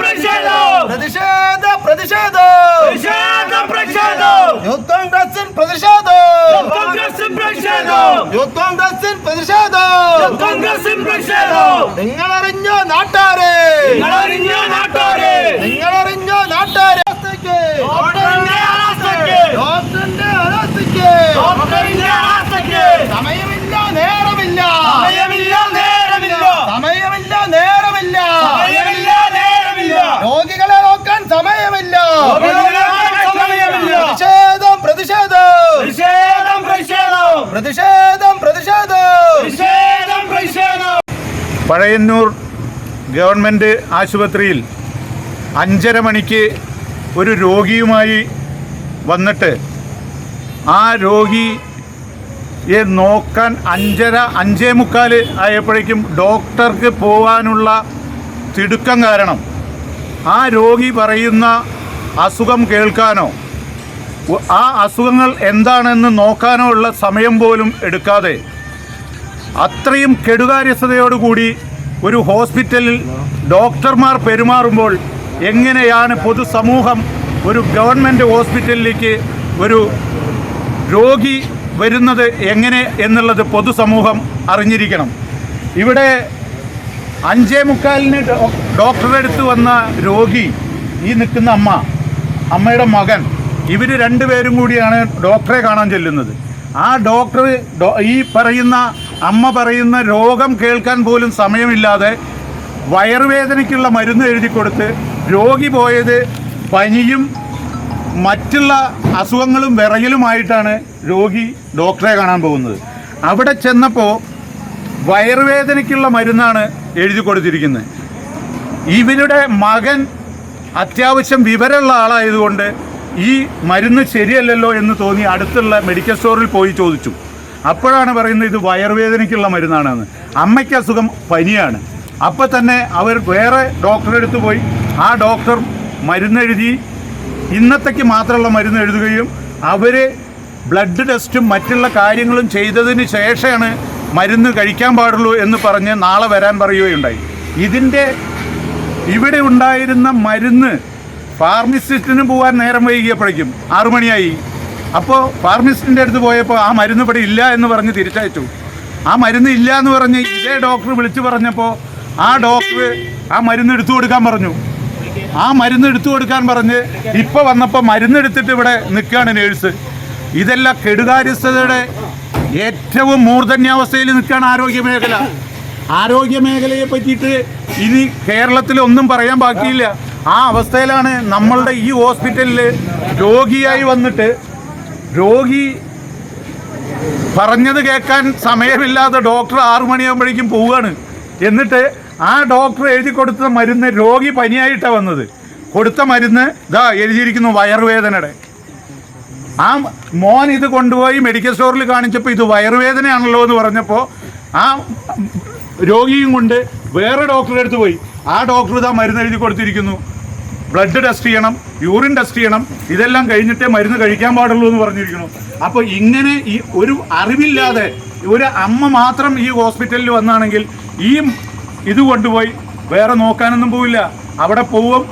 പ്രതിഷേധം പ്രതിഷേധ. പ്രതിഷേധ പ്രതിഷേധം. യൂത്ത് കോൺഗ്രസിൻ പ്രതിഷേധം. കോൺഗ്രസും പ്രതിഷേധം. യൂത്ത് കോൺഗ്രസിൻ പ്രതിഷേധം. കോൺഗ്രസും പ്രതിഷേധം. നിങ്ങളറിഞ്ഞോ പ്രതിഷേധം പ്രതിഷേധം. പ്രതിഷേധം പ്രതിഷേധം. പ്രതിഷേധം പഴയന്നൂർ ഗവൺമെന്റ് ആശുപത്രിയിൽ അഞ്ചര മണിക്ക് ഒരു രോഗിയുമായി വന്നിട്ട് ആ രോഗിയെ നോക്കാൻ അഞ്ചര അഞ്ചേ മുക്കാൽ ആയപ്പോഴേക്കും ഡോക്ടർക്ക് പോകാനുള്ള തിടുക്കം കാരണം. ആ രോഗി പറയുന്ന അസുഖം കേൾക്കാനോ ആ അസുഖങ്ങൾ എന്താണെന്ന് നോക്കാനോ ഉള്ള സമയം പോലും എടുക്കാതെ അത്രയും കെടുകാര്യസ്ഥതയോടുകൂടി ഒരു ഹോസ്പിറ്റലിൽ ഡോക്ടർമാർ പെരുമാറുമ്പോൾ എങ്ങനെയാണ് പൊതുസമൂഹം ഒരു ഗവൺമെന്റ് ഹോസ്പിറ്റലിലേക്ക് ഒരു രോഗി വരുന്നത് എങ്ങനെ എന്നുള്ളത് പൊതുസമൂഹം അറിഞ്ഞിരിക്കണം. ഇവിടെ അഞ്ചേ മുക്കാലിന് ഡോക്ടറെടുത്ത് വന്ന രോഗി ഈ നിൽക്കുന്ന അമ്മ അമ്മയുടെ മകൻ ഇവർ രണ്ടുപേരും കൂടിയാണ് ഡോക്ടറെ കാണാൻ ചെല്ലുന്നത്. ആ ഡോക്ടർ ഈ പറയുന്ന അമ്മ പറയുന്ന രോഗം കേൾക്കാൻ പോലും സമയമില്ലാതെ വയറുവേദനയ്ക്കുള്ള മരുന്ന് എഴുതി കൊടുത്ത് രോഗി പോയത് പനിയും മറ്റുള്ള അസുഖങ്ങളും വിറയലുമായിട്ടാണ് രോഗി ഡോക്ടറെ കാണാൻ പോകുന്നത്. അവിടെ ചെന്നപ്പോൾ വയറുവേദനയ്ക്കുള്ള മരുന്നാണ് എഴുതി കൊടുത്തിരിക്കുന്നത്. ഇവരുടെ മകൻ അത്യാവശ്യം വിവരമുള്ള ആളായതുകൊണ്ട് ഈ മരുന്ന് ശരിയല്ലല്ലോ എന്ന് തോന്നി അടുത്തുള്ള മെഡിക്കൽ സ്റ്റോറിൽ പോയി ചോദിച്ചു. അപ്പോഴാണ് പറയുന്നത് ഇത് വയറുവേദനയ്ക്കുള്ള മരുന്നാണെന്ന്. അമ്മയ്ക്ക് അസുഖം പനിയാണ്. അപ്പോൾ തന്നെ അവർ വേറെ ഡോക്ടറെ അടുത്ത് പോയി ആ ഡോക്ടർ മരുന്നെഴുതി ഇന്നത്തേക്ക് മാത്രമുള്ള മരുന്ന് എഴുതുകയും അവർ ബ്ലഡ് ടെസ്റ്റും മറ്റുള്ള കാര്യങ്ങളും ചെയ്തതിന് ശേഷമാണ് മരുന്ന് കഴിക്കാൻ പാടുള്ളൂ എന്ന് പറഞ്ഞ് നാളെ വരാൻ പറയുകയുണ്ടായി. ഇതിന്റെ ഇവിടെ ഉണ്ടായിരുന്ന മരുന്ന് ഫാർമസിസ്റ്റിന് പോകാൻ നേരം വൈകിയപ്പോഴേക്കും ആറുമണിയായി അപ്പോൾ ഫാർമസിസ്റ്റിന്റെ അടുത്ത് പോയപ്പോൾ ആ മരുന്ന് ഇവിടെ ഇല്ല എന്ന് പറഞ്ഞ് തിരിച്ചയച്ചു. ആ മരുന്ന് ഇല്ല എന്ന് പറഞ്ഞ് ഇതേ ഡോക്ടർ വിളിച്ചു പറഞ്ഞപ്പോൾ ആ ഡോക്ടർ ആ മരുന്ന് എടുത്തു കൊടുക്കാൻ പറഞ്ഞു. ആ മരുന്ന് എടുത്തു കൊടുക്കാൻ പറഞ്ഞ് ഇപ്പോൾ വന്നപ്പോൾ മരുന്ന് എടുത്തിട്ട് ഇവിടെ നിൽക്കുകയാണ് നേഴ്സ്. ഇതെല്ലാം കെടുകാര്യസ്ഥതയുടെ ഏറ്റവും മൂർധന്യാവസ്ഥയിൽ നിൽക്കുകയാണ് ആരോഗ്യ മേഖല. ആരോഗ്യ മേഖലയെ പറ്റിയിട്ട് ഇനി കേരളത്തിൽ ഒന്നും പറയാൻ ബാക്കിയില്ല. ആ അവസ്ഥയിലാണ് നമ്മളുടെ ഈ ഹോസ്പിറ്റലിൽ രോഗിയായി വന്നിട്ട് രോഗി പറഞ്ഞത് കേൾക്കാൻ സമയമില്ലാതെ ഡോക്ടർ ആറു മണിയാകുമ്പോഴേക്കും പോവുകയാണ്. എന്നിട്ട് ആ ഡോക്ടർ എഴുതി കൊടുത്ത മരുന്ന് രോഗി പനിയായിട്ടാണ് വന്നത്. കൊടുത്ത മരുന്ന് ഇതാ എഴുതിയിരിക്കുന്നു വയറുവേദനയുടെ. ആ മോൻ ഇത് കൊണ്ടുപോയി മെഡിക്കൽ സ്റ്റോറിൽ കാണിച്ചപ്പോൾ ഇത് വയറുവേദനയാണല്ലോ എന്ന് പറഞ്ഞപ്പോൾ ആ രോഗിയും കൊണ്ട് വേറെ ഡോക്ടറെ അടുത്ത് പോയി. ആ ഡോക്ടർ ഇതാ മരുന്ന് എഴുതി കൊടുത്തിരിക്കുന്നു. ബ്ലഡ് ടെസ്റ്റ് ചെയ്യണം യൂറിൻ ടെസ്റ്റ് ചെയ്യണം ഇതെല്ലാം കഴിഞ്ഞിട്ടേ മരുന്ന് കഴിക്കാൻ പാടുള്ളൂ എന്ന് പറഞ്ഞിരിക്കുന്നു. അപ്പോൾ ഇങ്ങനെ ഈ ഒരു അറിവില്ലാതെ ഒരു അമ്മ മാത്രം ഈ ഹോസ്പിറ്റലിൽ വന്നാണെങ്കിൽ ഈ ഇത് കൊണ്ടുപോയി വേറെ നോക്കാനൊന്നും പോവില്ല. അവിടെ പോവും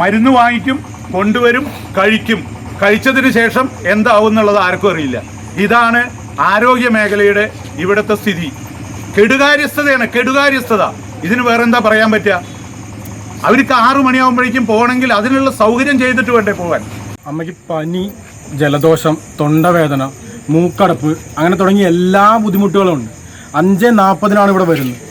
മരുന്ന് വാങ്ങിക്കും കൊണ്ടുവരും കഴിക്കും. കഴിച്ചതിന് ശേഷം എന്താവും എന്നുള്ളത് ആർക്കും അറിയില്ല. ഇതാണ് ആരോഗ്യ മേഖലയുടെ ഇവിടുത്തെ സ്ഥിതി. കെടുകാര്യസ്ഥതയാണ് കെടുകാര്യസ്ഥത. ഇതിന് വേറെ എന്താ പറയാൻ പറ്റുക? അവർക്ക് ആറു മണിയാകുമ്പോഴേക്കും പോകണമെങ്കിൽ അതിനുള്ള സൗകര്യം ചെയ്തിട്ട് വേണ്ടേ പോകാൻ. അമ്മയ്ക്ക് പനി ജലദോഷം തൊണ്ടവേദന മൂക്കടപ്പ് അങ്ങനെ തുടങ്ങിയ എല്ലാ ബുദ്ധിമുട്ടുകളും ഉണ്ട്. അഞ്ച് നാൽപ്പതിനാണ് ഇവിടെ വരുന്നത്.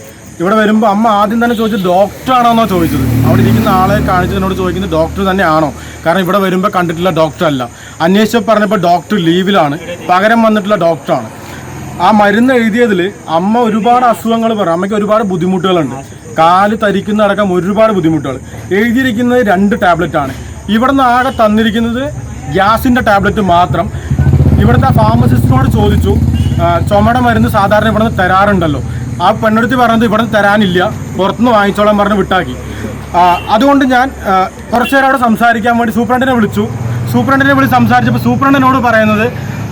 ഇവിടെ വരുമ്പോൾ അമ്മ ആദ്യം തന്നെ ചോദിച്ചത് ഡോക്ടറാണോന്നോ ചോദിച്ചത്. അവിടെ ഇരിക്കുന്ന ആളെ കാണിച്ചതിനോട് ചോദിക്കുന്നത് ഡോക്ടർ തന്നെയാണോ? കാരണം ഇവിടെ വരുമ്പോൾ കണ്ടിട്ടുള്ള ഡോക്ടർ അല്ല അന്വേഷിച്ചപ്പോൾ പറഞ്ഞപ്പോൾ ഡോക്ടർ ലീവിലാണ്. പകരം വന്നിട്ടുള്ള ഡോക്ടറാണ്. ആ മരുന്ന് എഴുതിയതിൽ അമ്മ ഒരുപാട് അസുഖങ്ങൾ പറയും അമ്മയ്ക്ക് ഒരുപാട് ബുദ്ധിമുട്ടുകളുണ്ട്. കാൽ തരിക്കുന്ന അടക്കം ഒരുപാട് ബുദ്ധിമുട്ടുകൾ. എഴുതിയിരിക്കുന്നത് രണ്ട് ടാബ്ലറ്റ് ആണ് ഇവിടെ നിന്ന് ആകെ തന്നിരിക്കുന്നത് ഗ്യാസിന്റെ ടാബ്ലറ്റ് മാത്രം. ഇവിടുത്തെ ഫാർമസിസ്റ്റിനോട് ചോദിച്ചു ചുമട മരുന്ന് സാധാരണ ഇവിടെ നിന്ന് തരാറുണ്ടല്ലോ. ആ പെണ്ണെടുത്ത് പറഞ്ഞത് ഇവിടെ നിന്ന് തരാനില്ല പുറത്തുനിന്ന് വാങ്ങിച്ചോളാൻ പറഞ്ഞ് വിട്ടാക്കി. അതുകൊണ്ട് ഞാൻ അവിടെ സംസാരിക്കാൻ വേണ്ടി സൂപ്രണ്ടിനെ വിളിച്ചു. സൂപ്രണ്ടിനെ വിളിച്ച് സംസാരിച്ചപ്പോൾ സൂപ്രണ്ടിനോട് പറയുന്നത്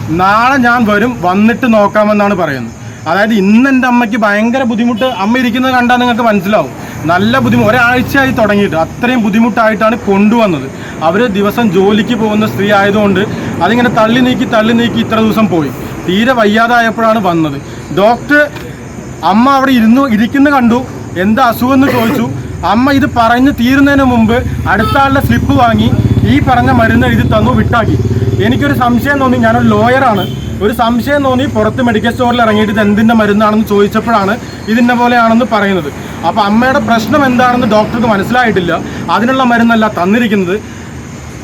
നാളെ ഞാൻ വരും വന്നിട്ട് നോക്കാമെന്നാണ് പറയുന്നത്. അതായത് ഇന്ന് എന്റെ അമ്മയ്ക്ക് ഭയങ്കര ബുദ്ധിമുട്ട്. അമ്മ ഇരിക്കുന്നത് കണ്ടാൽ നിങ്ങൾക്ക് മനസ്സിലാവും. നല്ല ബുദ്ധിമുട്ട്. ഒരാഴ്ചയായി തുടങ്ങിയിട്ട് അത്രയും ബുദ്ധിമുട്ടായിട്ടാണ് കൊണ്ടുവന്നത്. അവർ ദിവസം ജോലിക്ക് പോകുന്ന സ്ത്രീ ആയതുകൊണ്ട് അതിങ്ങനെ തള്ളി നീക്കി തള്ളി നീക്കി ഇത്ര ദിവസം പോയി. തീരെ വയ്യാതായപ്പോഴാണ് വന്നത്. ഡോക്ടർ അമ്മ അവിടെ ഇരുന്നു ഇരിക്കുന്ന കണ്ടു. എന്താ അസുഖം എന്ന് ചോദിച്ചു. അമ്മ ഇത് പറഞ്ഞ് തീരുന്നതിന് മുമ്പ് അടുത്ത ആളുടെ സ്ലിപ്പ് വാങ്ങി. ഈ പറഞ്ഞ മരുന്ന് എഴുതി തന്നു വിട്ടാക്കി. എനിക്കൊരു സംശയം തോന്നി. ഞാനൊരു ലോയറാണ്. ഒരു സംശയം തോന്നി പുറത്ത് മെഡിക്കൽ സ്റ്റോറിൽ ഇറങ്ങിയിട്ട് ഇത് എന്തിന്റെ മരുന്നാണെന്ന് ചോദിച്ചപ്പോഴാണ് ഇതിന്റെ പോലെയാണെന്ന് പറയുന്നത്. അപ്പോൾ അമ്മയുടെ പ്രശ്നം എന്താണെന്ന് ഡോക്ടർക്ക് മനസ്സിലായിട്ടില്ല. അതിനുള്ള മരുന്നല്ല തന്നിരിക്കുന്നത്.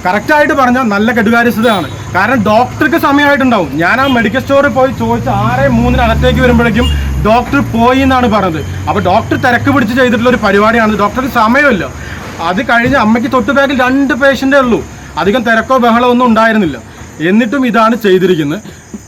കറക്റ്റായിട്ട് പറഞ്ഞാൽ നല്ല കെടുകാര്യസ്ഥതയാണ്. കാരണം ഡോക്ടർക്ക് സമയമായിട്ടുണ്ടാവും. ഞാൻ ആ മെഡിക്കൽ സ്റ്റോറിൽ പോയി ചോദിച്ച് ആറ് മൂന്നിനകത്തേക്ക് വരുമ്പോഴേക്കും ഡോക്ടർ പോയി എന്നാണ് പറഞ്ഞത്. അപ്പോൾ ഡോക്ടർ തിരക്ക് പിടിച്ച് ചെയ്തിട്ടുള്ള ഒരു പരിപാടിയാണ്. ഡോക്ടർക്ക് സമയമില്ല. അത് കഴിഞ്ഞ് അമ്മയ്ക്ക് തൊട്ട് രണ്ട് പേഷ്യന്റേ ഉള്ളൂ. അധികം തിരക്കോ ബഹളോ ഒന്നും ഉണ്ടായിരുന്നില്ല. എന്നിട്ടും ഇതാണ് ചെയ്തിരിക്കുന്നത്.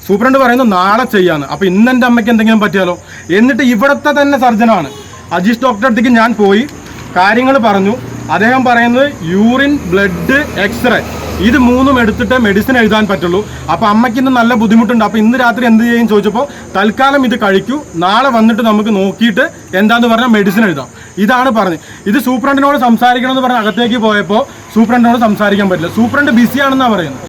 സൂപ്രണ്ട് പറയുന്നു നാളെ ചെയ്യാന്ന്. അപ്പോൾ ഇന്ന് എന്റെ അമ്മയ്ക്ക് എന്തെങ്കിലും പറ്റിയാലോ? എന്നിട്ട് ഇവിടത്തെ തന്നെ സർജനാണ്. അജീഷ് ഡോക്ടറെ അടുത്തേക്ക് ഞാൻ പോയി. കാര്യങ്ങൾ പറഞ്ഞു. അദ്ദേഹം പറയുന്നത് യൂറിൻ ബ്ലഡ് എക്സ്റേ ഇത് മൂന്നും എടുത്തിട്ട് മെഡിസിൻ എഴുതാൻ പറ്റുള്ളൂ. അപ്പോൾ അമ്മയ്ക്ക് ഇന്ന് നല്ല ബുദ്ധിമുട്ടുണ്ട്. അപ്പോൾ ഇന്ന് രാത്രി എന്ത് ചെയ്യും ചോദിച്ചപ്പോൾ തൽക്കാലം ഇത് കഴിക്കൂ. നാളെ വന്നിട്ട് നമുക്ക് നോക്കിയിട്ട് എന്താന്ന് പറഞ്ഞാൽ മെഡിസിൻ എഴുതാം. ഇതാണ് പറഞ്ഞത് ഇത് സൂപ്രണ്ടിനോട് സംസാരിക്കണമെന്ന് പറഞ്ഞ് അകത്തേക്ക് പോയപ്പോൾ സൂപ്രണ്ടിനോട് സംസാരിക്കാൻ പറ്റില്ല. സൂപ്രണ്ട് ബിസിയാണെന്നാണ് പറയുന്നത്.